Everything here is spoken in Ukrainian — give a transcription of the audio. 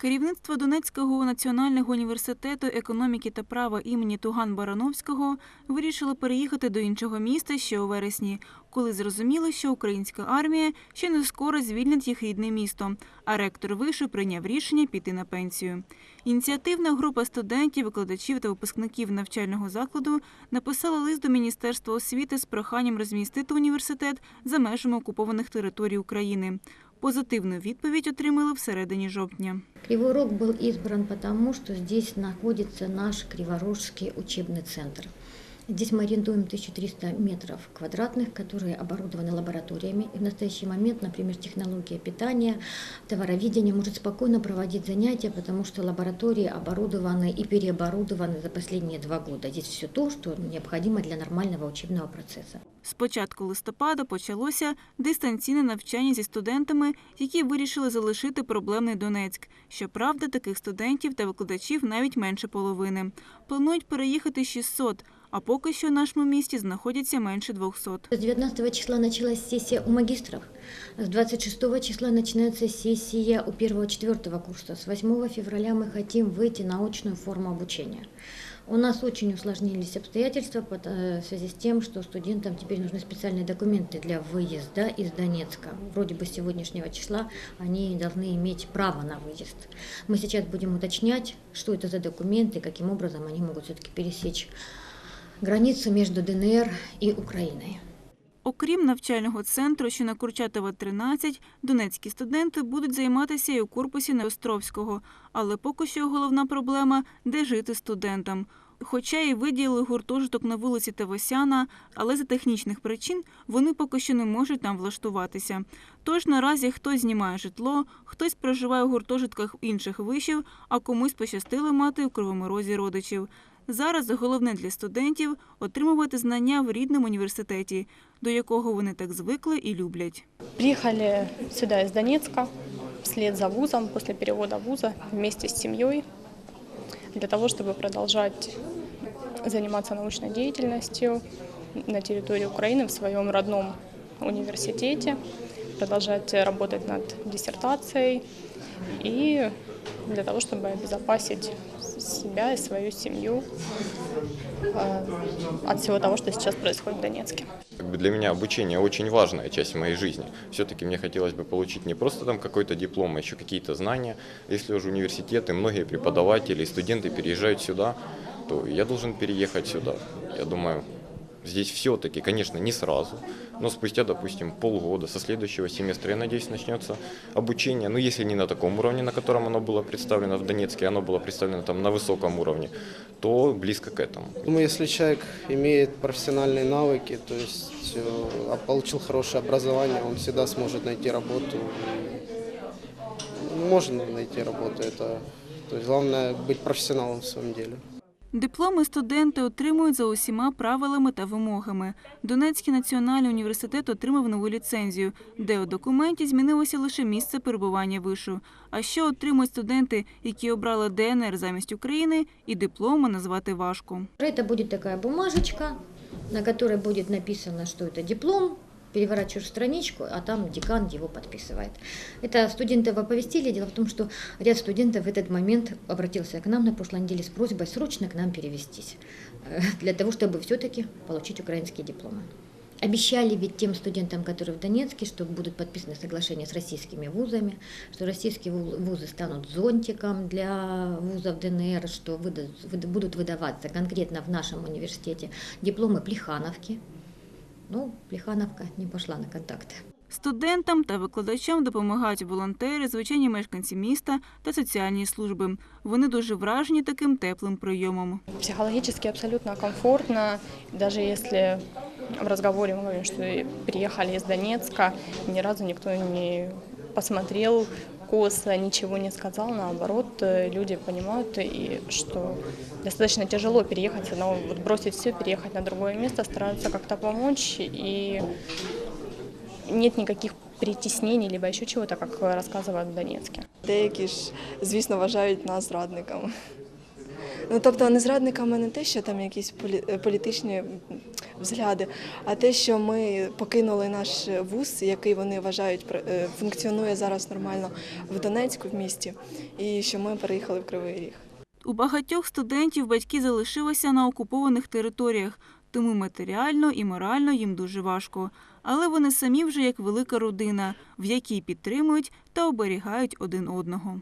Керівництво Донецького національного університету економіки та права імені Туган Барановського вирішило переїхати до іншого міста ще у вересні, коли зрозуміло, що українська армія ще не скоро звільнить їх рідне місто. А ректор вишу прийняв рішення піти на пенсію. Ініціативна група студентів, викладачів та випускників навчального закладу написала лист до Міністерства освіти з проханням розмістити університет за межами окупованих територій України. Позитивну відповідь отримали всередині жовтня. Кривой Рог был избран потому, что здесь находится наш Криворожский учебный центр. Здесь мы арендуем 1300 метров квадратных, которые оборудованы лабораториями. И в настоящий момент, например, технология питания, товароведения может спокойно проводить занятия, потому что лаборатории оборудованы и переоборудованы за последние два года. Здесь все то, что необходимо для нормального учебного процесса. З початку листопада почалося дистанційне навчання зі студентами, які вирішили залишити проблемний Донецьк. Щоправда, таких студентів та викладачів навіть менше половини. Планують переїхати 600, А поки що в нашому місті знаходяться менше 200. С 19 числа началась сессия у магистров. С 26 числа начинается сессия у первого-четвертого курса. С 8 февраля мы хотим выйти на очную форму обучения. У нас очень усложнились обстоятельства э, в связи с тем, что студентам теперь нужны специальные документы для выезда из Донецка. Вроде бы с сегодняшнего числа они должны иметь право на выезд. Мы сейчас будем уточнять, что это за документы, каким образом они могут все-таки пересечь границу между ДНР и Украиной. Окрім навчального центру, що на Курчатова 13, донецькі студенти будуть займатися і у корпусі Неостровського. Але поки що головна проблема – де жити студентам. Хоча і виділили гуртожиток на вулиці Тавосяна, але за технічних причин вони поки що не можуть там влаштуватися. Тож наразі хтось знімає житло, хтось проживає у гуртожитках інших вишів, а комусь пощастило мати у Кривому Розі родичів. Зараз головне для студентів отримувати знання в рідному університеті, до якого вони так звикли і люблять. Приехали сюда из Донецка вслед за вузом, после перевода вуза вместе с семьей для того, чтобы продолжать заниматься научной деятельностью на территории Украины в своем родном университете, продолжать работать над диссертацией и для того, чтобы обезопасить себя и свою семью э, от всего того, что сейчас происходит в Донецке. Для меня обучение очень важная часть моей жизни. Все-таки мне хотелось бы получить не просто там какой-то диплом, а еще какие-то знания. Если уже университеты, многие преподаватели, студенты переезжают сюда, то я должен переехать сюда. Я думаю, здесь все-таки, конечно, не сразу, но спустя, допустим, полгода, со следующего семестра, я надеюсь, начнется обучение. Ну, если не на таком уровне, на котором оно было представлено в Донецке, оно было представлено там на высоком уровне, то близко к этому. Думаю, если человек имеет профессиональные навыки, то есть э, а получил хорошее образование, он всегда сможет найти работу. И Можно найти работу, это то есть главное быть профессионалом в своем деле. Дипломи студенти отримують за усіма правилами та вимогами. Донецький національний університет отримав нову ліцензію, де у документі змінилося лише місце перебування вишу. А що отримують студенти, які обрали ДНР замість України, і дипломи назвати важко. Это будет такая бумажечка, на которой будет написано, что это диплом. Переворачиваешь страничку, а там декан его подписывает. Это студентов оповестили. Дело в том, что ряд студентов в этот момент обратился к нам на прошлой неделе с просьбой срочно к нам перевестись, э, для того, чтобы все-таки получить украинские дипломы. Обещали ведь тем студентам, которые в Донецке, что будут подписаны соглашения с российскими вузами, что российские ву- вузы станут зонтиком для вузов ДНР, что выда- выда- будут выдаваться конкретно в нашем университете дипломы Плехановки. Ну, Плехановка не пошла на контакты. Студентам та викладачам допомагають волонтери, звичайні мешканці міста та соціальні служби. Вони дуже вражені таким теплим прийомом. Психологически абсолютно комфортно, даже если в разговоре мы говорим, что и приехали из Донецка, ни разу никто не посмотрел косо, ничего не сказал, наоборот, э, люди понимают, и что достаточно тяжело переехать с одного, вот бросить все, переехать на другое место, стараются как-то помочь, и нет никаких притеснений, либо еще чего-то, как рассказывают в Донецке. Деякі ж, звісно, вважають нас зрадниками. Ну, тобто, не зрадниками не те, що там якісь полі- е, політичні взгляди, а те, що ми покинули наш вуз, який вони вважають е, функціонує зараз нормально в Донецьку в місті, і що ми переїхали в Кривий Ріг. У багатьох студентів батьки залишилися на окупованих територіях, тому матеріально і морально їм дуже важко. Але вони самі вже як велика родина, в якій підтримують та оберігають один одного.